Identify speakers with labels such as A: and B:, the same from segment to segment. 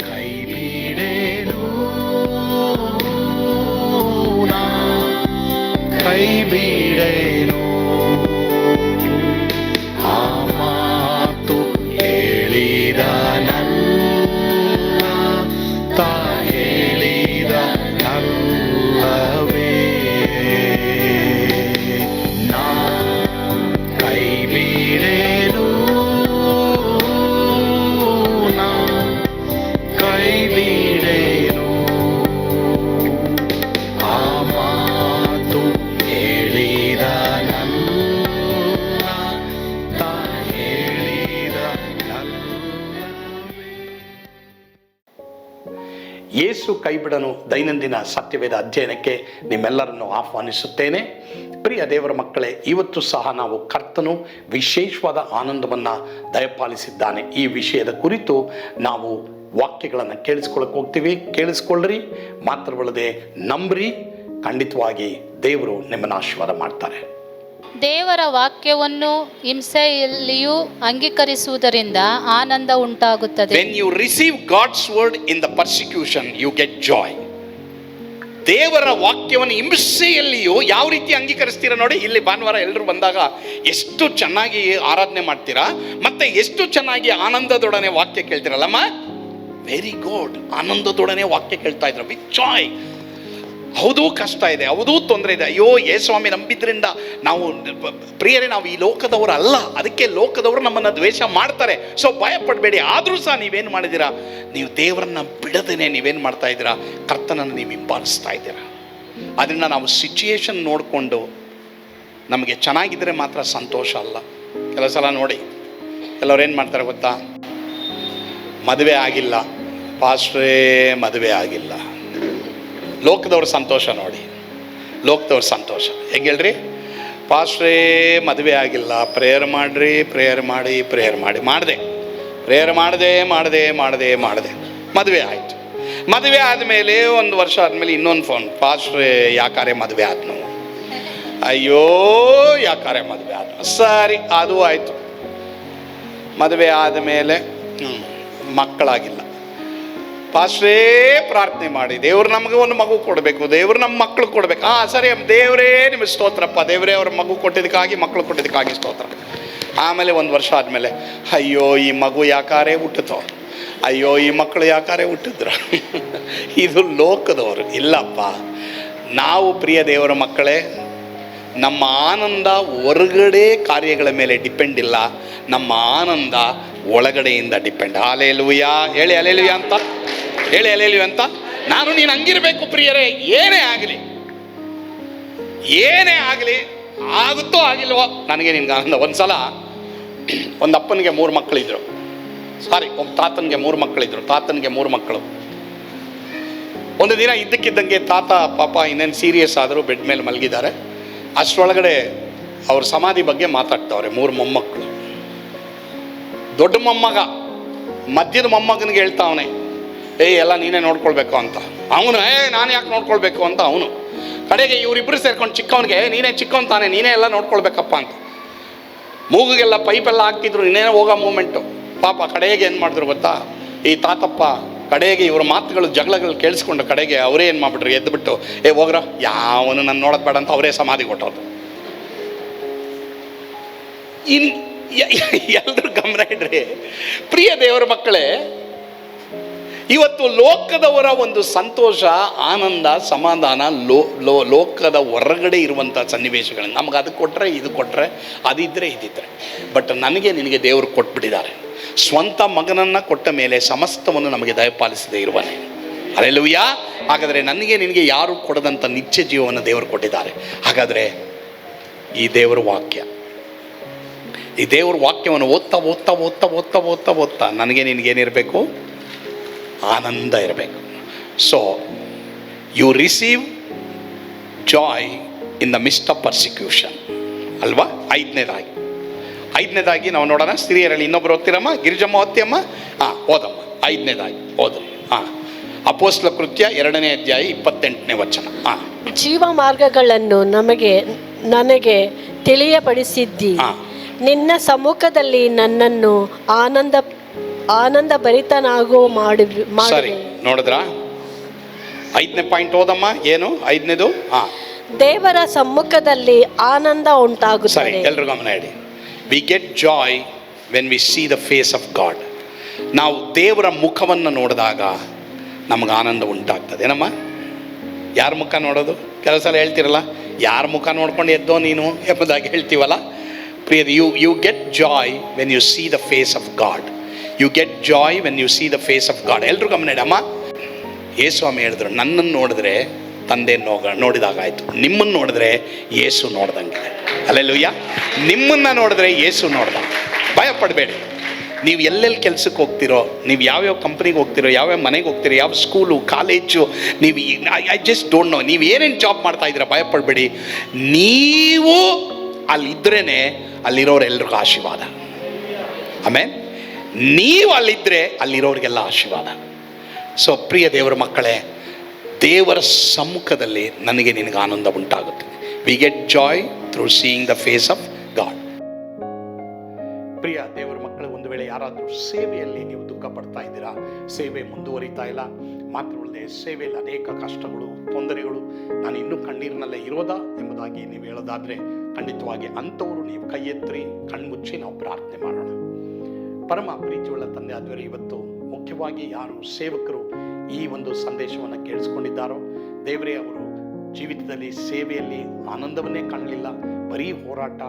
A: ಕೈ ಬಿಡೇನು ಯೇಸು ಕೈಬಿಡನು ದೈನಂದಿನ ಸತ್ಯವೇದ ಅಧ್ಯಯನಕ್ಕೆ ನಿಮ್ಮೆಲ್ಲರನ್ನು ಆಹ್ವಾನಿಸುತ್ತೇನೆ. ಪ್ರಿಯ ದೇವರ ಮಕ್ಕಳೇ, ಇವತ್ತು ಸಹ ನಾವು ಕರ್ತನು ವಿಶೇಷವಾದ ಆನಂದವನ್ನು ದಯಪಾಲಿಸಿದ್ದಾನೆ. ಈ ವಿಷಯದ ಕುರಿತು ನಾವು ವಾಕ್ಯಗಳನ್ನು ಕೇಳಿಸ್ಕೊಳಕ್ಕೆ ಹೋಗ್ತೀವಿ. ಕೇಳಿಸ್ಕೊಳ್ಳ್ರಿ, ಮಾತ್ರವಲ್ಲದೆ ನಂಬ್ರಿ, ಖಂಡಿತವಾಗಿ ದೇವರು ನಿಮ್ಮನ್ನು ಆಶೀರ್ವಾದ ಮಾಡ್ತಾರೆ.
B: ದೇವರ ವಾಕ್ಯವನ್ನು ಹಿಂಸೆಯಲ್ಲಿಯೂ ಅಂಗೀಕರಿಸುವುದರಿಂದ ಆನಂದ ಉಂಟಾಗುತ್ತದೆ.
A: When you receive God's word in the persecution you get joy ದೇವರ ವಾಕ್ಯವನ್ನು ಹಿಂಸೆಯಲ್ಲಿಯೂ ಯಾವ ರೀತಿ ಅಂಗೀಕರಿಸ್ತೀರಾ ನೋಡಿ, ಇಲ್ಲಿ ಭಾನುವಾರ ಎಲ್ಲರೂ ಬಂದಾಗ ಎಷ್ಟು ಚೆನ್ನಾಗಿ ಆರಾಧನೆ ಮಾಡ್ತೀರಾ, ಮತ್ತೆ ಎಷ್ಟು ಚೆನ್ನಾಗಿ ಆನಂದದೊಡನೆ ವಾಕ್ಯ ಕೇಳ್ತೀರಲ್ಲಮ್ಮ? ವೆರಿ ಗುಡ್ ಆನಂದದೊಡನೆ ವಾಕ್ಯ ಕೇಳ್ತಾ ಇದ್ರು. ವಿತ್ ಜಾಯ್ ಹೌದೂ ಕಷ್ಟ ಇದೆ, ಹೌದೂ ತೊಂದರೆ ಇದೆ. ಅಯ್ಯೋ ಏ ಸ್ವಾಮಿ ನಂಬಿದ್ರಿಂದ ನಾವು ಪ್ರಿಯರೇ, ನಾವು ಈ ಲೋಕದವರು ಅಲ್ಲ. ಅದಕ್ಕೆ ಲೋಕದವರು ನಮ್ಮನ್ನು ದ್ವೇಷ ಮಾಡ್ತಾರೆ. ಸೊ ಭಯ ಪಡಬೇಡಿ ಆದರೂ ಸಹ ನೀವೇನು ಮಾಡಿದ್ದೀರಾ? ನೀವು ದೇವರನ್ನ ಬಿಡದೇನೆ ನೀವೇನು ಮಾಡ್ತಾ ಇದ್ದೀರಾ? ಕರ್ತನನ್ನು ನೀವು ಹಿಂಬಾಲಿಸ್ತಾ ಇದ್ದೀರಾ? ಅದರಿಂದ ನಾವು ಸಿಚುಯೇಷನ್ ನೋಡಿಕೊಂಡು ನಮಗೆ ಚೆನ್ನಾಗಿದ್ದರೆ ಮಾತ್ರ ಸಂತೋಷ ಅಲ್ಲ. ಕೆಲವು ಸಲ ನೋಡಿ, ಕೆಲವ್ರು ಏನು ಮಾಡ್ತಾರೆ ಗೊತ್ತಾ? ಮದುವೆ ಆಗಿಲ್ಲ. ಪಾಸ್ಟ್ರೇ ಮದುವೆ ಆಗಿಲ್ಲ. ಲೋಕದವ್ರ ಸಂತೋಷ ನೋಡಿ. ಲೋಕದವ್ರ ಸಂತೋಷ. ಹೆಂಗೆ ಹೇಳ್ರಿ? ಪಾಸ್ಟ್ರೇ, ಮದುವೆ ಆಗಿಲ್ಲ. ಪ್ರೇಯರ್ ಮಾಡ್ರಿ, ಪ್ರೇಯರ್ ಮಾಡಿ ಪ್ರೇಯರ್ ಮಾಡಿ. ಮಾಡಿದೆ. ಪ್ರೇಯರ್ ಮಾಡಿದೆ ಮಾಡಿದೆ ಮಾಡಿದೆ ಮಾಡಿದೆ. ಮದುವೆ ಆಯಿತು. ಮದುವೆ ಆದಮೇಲೆ ಒಂದು ವರ್ಷ ಆದಮೇಲೆ ಇನ್ನೊಂದು ಫೋನ್ ಪಾಸ್ಟ್ರೇ ಯಾಕಾರೆ ಮದುವೆ ಆದ್ನು ಅಯ್ಯೋ ಯಾಕಾರೆ ಮದುವೆ ಆದ್ನು ಸರಿ, ಅದು ಆಯಿತು. ಮದುವೆ ಆದಮೇಲೆ ಹ್ಞೂ ಮಕ್ಕಳಾಗಿಲ್ಲ. ಪಾಸ್ಟ್ರೇ, ಪ್ರಾರ್ಥನೆ ಮಾಡಿ. ದೇವ್ರು ನಮಗೆ ಒಂದು ಮಗು ಕೊಡಬೇಕು, ದೇವ್ರು ನಮ್ಮ ಮಕ್ಕಳು ಕೊಡಬೇಕು. ಆ, ಸರಿ ದೇವರೇ ನಿಮಗೆ ಸ್ತೋತ್ರಪ್ಪ. ದೇವರೇ ಅವ್ರ ಮಗು ಕೊಟ್ಟಿದ್ದಕ್ಕಾಗಿ ಮಕ್ಕಳು ಕೊಟ್ಟಿದ್ದಕ್ಕಾಗಿ ಸ್ತೋತ್ರ. ಆಮೇಲೆ ಒಂದು ವರ್ಷ ಆದಮೇಲೆ, ಅಯ್ಯೋ, ಈ ಮಗು ಯಾಕಾರೇ ಹುಟ್ಟುತ್ತೋ? ಅಯ್ಯೋ, ಈ ಮಕ್ಕಳು ಯಾಕಾರೇ ಹುಟ್ಟಿದ್ರು? ಇದು ಲೋಕದವರು. ಇಲ್ಲಪ್ಪ. ನಾವು ಪ್ರಿಯ ದೇವರ ಮಕ್ಕಳೇ, ನಮ್ಮ ಆನಂದ ಹೊರಗಡೆ ಕಾರ್ಯಗಳ ಮೇಲೆ ಡಿಪೆಂಡ್ ಇಲ್ಲ. ನಮ್ಮ ಆನಂದ ಒಳಗಡೆಯಿಂದ ಡಿಪೆಂಡ್. ಅಲೆಲುಯ್ಯ ಹೇಳಿ ಅಲೆಲುಯ್ಯ ಅಂತ. ಹೇಳಿ ಹೇಳಿ ಅಂತ? ನಾನು ನೀನು ಹಂಗಿರ್ಬೇಕು ಪ್ರಿಯರೇ, ಏನೇ ಆಗಲಿ. ಏನೇ ಆಗಲಿ, ಆಗುತ್ತೋ ಆಗಿಲ್ವೋ, ನನಗೆ ನಿನ್ಗೆ ಆನಂದ ಒಂದ್ಸಲ, ಒಂದು ಅಪ್ಪನಿಗೆ ಮೂರು ಮಕ್ಕಳಿದ್ರು. ಸಾರಿ ಒಬ್ಬ ತಾತನಿಗೆ ಮೂರು ಮಕ್ಕಳಿದ್ರು, ತಾತನಿಗೆ ಮೂರು ಮಕ್ಕಳು. ಒಂದು ದಿನ ಇದ್ದಕ್ಕಿದ್ದಂಗೆ ತಾತ, ಪಾಪ ಇನ್ನೇನು ಸೀರಿಯಸ್ ಆದರೂ ಬೆಡ್ ಮೇಲೆ ಮಲಗಿದ್ದಾರೆ. ಅಷ್ಟರೊಳಗಡೆ ಅವ್ರ ಸಮಾಧಿ ಬಗ್ಗೆ ಮಾತಾಡ್ತಾವ್ರೆ, ಮೂರು ಮೊಮ್ಮಕ್ಕಳು. ದೊಡ್ಡ ಮೊಮ್ಮಗ, ಮಧ್ಯದ ಮೊಮ್ಮಗನಿಗೆ ಹೇಳ್ತಾವನೆ ಏಯ್ ಎಲ್ಲ ನೀನೇ ನೋಡ್ಕೊಳ್ಬೇಕು ಅಂತ. ಅವನು, ಏ, ನಾನು ಯಾಕೆ ನೋಡ್ಕೊಳ್ಬೇಕು ಅಂತ ಅವನು. ಕಡೆಗೆ ಇವರಿಬ್ಬರು ಸೇರ್ಕೊಂಡು ಚಿಕ್ಕವನಿಗೆ ನೀನೇ ಚಿಕ್ಕವನ್ ತಾನೆ, ನೀನೇ ಎಲ್ಲ ನೋಡ್ಕೊಳ್ಬೇಕಪ್ಪ ಅಂತ. ಮೂಗಿಗೆಲ್ಲ ಪೈಪೆಲ್ಲ ಹಾಕ್ತಿದ್ರು, ಇನ್ನೇನೋ ಹೋಗೋ ಮೂಮೆಂಟು ಪಾಪ ಕಡೆಗೆ ಏನು ಮಾಡಿದ್ರು ಗೊತ್ತಾ? ಈ ತಾತಪ್ಪ ಕಡೆಗೆ ಇವ್ರ ಮಾತುಗಳು, ಜಗಳಗಳು ಕೇಳಿಸ್ಕೊಂಡು ಕಡೆಗೆ ಅವರೇ ಏನು ಮಾಡ್ಬಿಟ್ರು? ಎದ್ದುಬಿಟ್ಟು ಏ, ಹೋಗ್ರ, ಯಾವನು ನನ್ನ ನೋಡೋದು ಬೇಡ ಅಂತ ಅವರೇ ಸಮಾಧಿ ಕೊಟ್ಟರು ಇನ್ ಎಲ್ಲರೂ ಗಮನ ಇಡ್ರಿ. ಪ್ರಿಯ ದೇವರ ಮಕ್ಕಳೇ ಇವತ್ತು ಲೋಕದವರ ಒಂದು ಸಂತೋಷ, ಆನಂದ, ಸಮಾಧಾನ, ಲೋ ಲೋ, ಲೋಕದ ಹೊರಗಡೆ ಇರುವಂಥ ಸನ್ನಿವೇಶಗಳನ್ನು. ನಮ್ಗೆ ಅದು ಕೊಟ್ಟರೆ ಇದು ಕೊಟ್ಟರೆ ಅದಿದ್ದರೆ ಇದಿದ್ದರೆ ಬಟ್ ನನಗೆ, ನಿನಗೆ ದೇವರು ಕೊಟ್ಬಿಟ್ಟಿದ್ದಾರೆ. ಸ್ವಂತ ಮಗನನ್ನು ಕೊಟ್ಟ ಮೇಲೆ ಸಮಸ್ತವನ್ನು ನಮಗೆ ದಯಪಾಲಿಸದೇ ಇರುವನೆ ಅಲ್ಲೆಲ್ಲೂಯ್ಯ ಹಾಗಾದರೆ ನನಗೆ, ನಿನಗೆ ಯಾರು ಕೊಡದಂಥ ನಿತ್ಯ ಜೀವವನ್ನು ದೇವರು ಕೊಟ್ಟಿದ್ದಾರೆ? ಹಾಗಾದರೆ ಈ ದೇವರ ವಾಕ್ಯ. ಈ ದೇವರ ವಾಕ್ಯವನ್ನು ಓದ್ತಾ ಓದ್ತಾ ಓದ್ತಾ ಓದ್ತಾ ಓದ್ತಾ ಓದ್ತಾ ನನಗೆ ನಿನಗೇನಿರಬೇಕು ಆನಂದ ಇರಬೇಕು. So you receive joy in the midst of persecution ಅಲ್ವಾ? ಐದನೇದಾಗಿ. ಐದನೇದಾಗಿ ನಾವು ನೋಡೋಣ ಸ್ತ್ರೀಯರಲ್ಲಿ ಇನ್ನೊಬ್ರು ಓದ್ತಿರಮ್ಮ? ಗಿರಿಜಮ್ಮ ಓದ್ತಿಯಮ್ಮ? ಹಾಂ ಓದಮ್ಮ. ಐದನೇದಾಗಿ ಓದ್ರಿ ಹಾಂ ಅಪೋಸ್ಲ ಕೃತ್ಯ ಎರಡನೇ ಅಧ್ಯಾಯ ಇಪ್ಪತ್ತೆಂಟನೇ ವಚನ. ಹಾಂ
C: ಜೀವ ಮಾರ್ಗಗಳನ್ನು ನಮಗೆ ನನಗೆ ತಿಳಿಯಪಡಿಸಿದ್ದಿ. ನಿನ್ನ ಸಮ್ಮುಖದಲ್ಲಿ ನನ್ನನ್ನು ಆನಂದ ಆನಂದ ಭರಿತನಾಗೋ ಮಾಡಿ
A: ಸರಿ ನೋಡಿದ್ರಾ? ಐದನೇ ಪಾಯಿಂಟ್ ಓದಮ್ಮ ಏನು? ಐದನೇದು? ಹಾ.
C: ದೇವರ ಸಮ್ಮುಖದಲ್ಲಿ ಆನಂದ
A: ಸರಿ
C: ಉಂಟಾಗುತ್ತದೆ
A: ಎಲ್ರು ಗಮನ ಇಡಿ. We get joy when we see the face of God ನಾವು ದೇವರ ಮುಖವನ್ನು ನೋಡಿದಾಗ ನಮಗೆ ಆನಂದ ಉಂಟಾಗ್ತದೆ. ಏನಮ್ಮ? ಯಾರ ಮುಖ ನೋಡೋದು? ಕೆಲಸ ಸಲ ಹೇಳ್ತಿರಲ್ಲ ಯಾರ ಮುಖ ನೋಡ್ಕೊಂಡು ಎದ್ದೋ ನೀನು? ಎಂಬುದಾಗಿ ಹೇಳ್ತೀವಲ್ಲ. ಪ್ರಿಯ you you get joy when you see the face of God you get joy when you see the face of God ಎಲ್ಲರೂ ಗಮನ ಇಡಮ್ಮ ಯೇಸ್ವಾಮಿ ಹೇಳಿದ್ರು, ನನ್ನನ್ನು ನೋಡಿದ್ರೆ ತಂದೆ ನೋಗ, ನೋಡಿದಾಗಾಯ್ತು. ನಿಮ್ಮನ್ನು ನೋಡಿದ್ರೆ ಯೇಸು ನೋಡ್ದಂಗೆ ಅಲ್ಲೆಲ್ಲೂಯ್ಯ ನಿಮ್ಮನ್ನು ನೋಡಿದ್ರೆ ಯೇಸು ನೋಡ್ದ. ಭಯ ಪಡಬೇಡಿ ನೀವು ಎಲ್ಲೆಲ್ಲಿ ಕೆಲಸಕ್ಕೆ ಹೋಗ್ತಿರೋ, ನೀವು ಯಾವ್ಯಾವ ಕಂಪ್ನಿಗೆ ಹೋಗ್ತಿರೋ, ಯಾವ್ಯಾವ ಮನೆಗೆ ಹೋಗ್ತಿರೋ ಯಾವ ಸ್ಕೂಲು, ಕಾಲೇಜು, ನೀವು ಐ ಜಸ್ಟ್ ಡೋಂಟ್ ನೋ ನೀವು ಏನೇನು ಜಾಬ್ ಮಾಡ್ತಾ ಇದ್ದೀರಾ ಭಯ ಪಡಬೇಡಿ ನೀವು ಅಲ್ಲಿದ್ರೇ ಅಲ್ಲಿರೋರೆಲ್ರಿಗೂ ಆಶೀರ್ವಾದ. ಆಮೇಲೆ ನೀವು ಅಲ್ಲಿದ್ದರೆ ಅಲ್ಲಿರೋರಿಗೆಲ್ಲ ಆಶೀರ್ವಾದ. ಸೊ ಪ್ರಿಯ ದೇವರ ಮಕ್ಕಳೇ, ದೇವರ ಸಮ್ಮುಖದಲ್ಲಿ ನನಗೆ ನಿನಗೆ ಆನಂದ ಉಂಟಾಗುತ್ತೆ we get joy through seeing the face of God ಪ್ರಿಯ ದೇವರ ಮಕ್ಕಳು, ಒಂದು ವೇಳೆ ಯಾರಾದರೂ ಸೇವೆಯಲ್ಲಿ ನೀವು ದುಃಖ ಪಡ್ತಾ ಇದ್ದೀರಾ, ಸೇವೆ ಮುಂದುವರಿತಾ ಇಲ್ಲ ಮಾತ್ರವಲ್ಲದೆ ಸೇವೆಯಲ್ಲಿ ಅನೇಕ ಕಷ್ಟಗಳು, ತೊಂದರೆಗಳು, ನಾನು ಇನ್ನೂ ಕಣ್ಣೀರಿನಲ್ಲೇ ಇರೋದಾ ಎಂಬುದಾಗಿ ನೀವು ಹೇಳೋದಾದರೆ, ಖಂಡಿತವಾಗಿ ಅಂಥವರು ನೀವು ಕೈ ಎತ್ತರಿ ಕಣ್ಮುಚ್ಚಿ ನಾವು ಪ್ರಾರ್ಥನೆ ಮಾಡೋಣ. ಪರಮ ಪ್ರೀತಿಯುಳ್ಳ ತಂದೆ ಆದವರೆ, ಇವತ್ತು ಮುಖ್ಯವಾಗಿ ಯಾರು ಸೇವಕರು ಈ ಒಂದು ಸಂದೇಶವನ್ನು ಕೇಳಿಸ್ಕೊಂಡಿದ್ದಾರೋ, ದೇವರೇ ಅವರು ಜೀವಿತದಲ್ಲಿ ಸೇವೆಯಲ್ಲಿ ಆನಂದವನ್ನೇ ಕಾಣಲಿಲ್ಲ, ಬರೀ ಹೋರಾಟ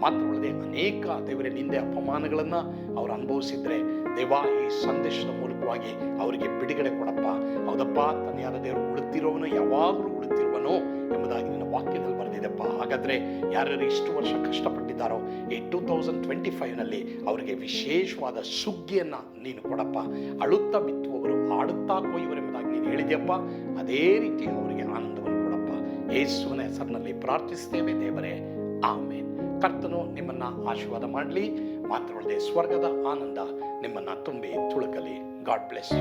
A: ಮಾತ್ರವಲ್ಲದೆ ಅನೇಕ ದೇವರೇ ನಿಂದೆ ಅಪಮಾನಗಳನ್ನು ಅವರು ಅನುಭವಿಸಿದ್ರೆ, ದೇವಾ ಈ ಸಂದೇಶದ ಮೂಲಕವಾಗಿ ಅವರಿಗೆ ಬಿಡುಗಡೆ ಕೊಡಪ್ಪ. ಹೌದಪ್ಪ ತನ್ನ ದೇವರು ಉಳಿತಿರೋವನು ಯಾವಾಗಲೂ ಉಳಿತಿರುವನು ಎಂಬುದಾಗಿ ನಿನ್ನ ವಾಕ್ಯದಲ್ಲಿ ಬರೆದಿದೆಪ್ಪ. ಹಾಗಾದರೆ ಯಾರ್ಯಾರು ಇಷ್ಟು ವರ್ಷ ಕಷ್ಟಪಟ್ಟಿದ್ದಾರೋ, ಈ ಟೂ ತೌಸಂಡ್ ಟ್ವೆಂಟಿ ಫೈವ್ನಲ್ಲಿ ಅವರಿಗೆ ವಿಶೇಷವಾದ ಸುಗ್ಗಿಯನ್ನು ನೀನು ಕೊಡಪ್ಪ. ಅಳುತ್ತಾ ಬಿತ್ತುವವರು ಆಡುತ್ತಾ ಕೊಯ್ಯುವರು ಎಂಬುದಾಗಿ ನೀನು ಹೇಳಿದೆಯಪ್ಪ. ಅದೇ ರೀತಿ ಅವರಿಗೆ ಆನಂದವನ್ನು ಕೊಡಪ್ಪ. ಯೇಸುವಿನ ಹೆಸರಿನಲ್ಲಿ ಪ್ರಾರ್ಥಿಸ್ತೇವೆ ದೇವರೇ. ಆಮೇನ್. ಕರ್ತನು ನಿಮ್ಮನ್ನ ಆಶೀರ್ವಾದ ಮಾಡಲಿ. ಮಾತ್ರವಲ್ಲದೆ ಸ್ವರ್ಗದ ಆನಂದ ನಿಮ್ಮನ್ನ ತುಂಬಿ ತುಳುಕಲಿ. ಗಾಡ್ ಬ್ಲೆಸ್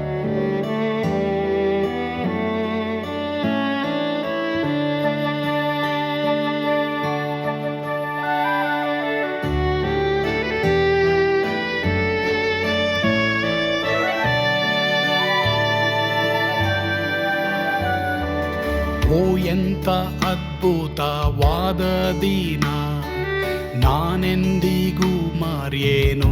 D: ಓ ಎಂತ ಅದ್ಭುತವಾದ ದಿನ ನಾನೆಂದಿಗೂ ಮರೆಯೇನು.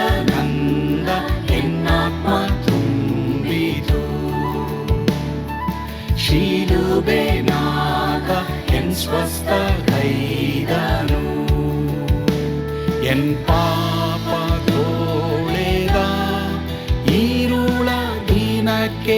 D: ಎನ್ ಸ್ವಸ್ಥ ಕೈದನು ಎನ್ ಪಾಪ ತೋಳೆದ ಈರುಳ ದಿನಕ್ಕೆ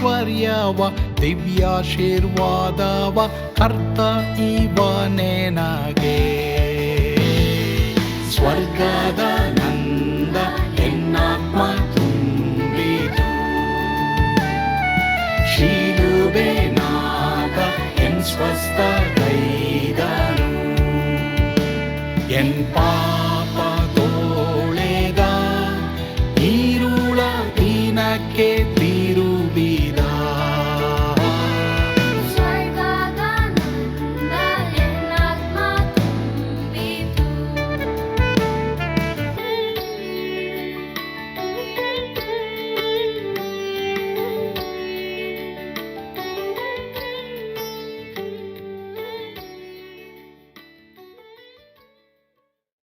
A: ಐಶ್ವರ್ಯವ ದಿವ್ಯಾಶೀರ್ವಾದವ ಕರ್ತ ಇವನೇ ನಗೆ. ಸ್ವರ್ಗದ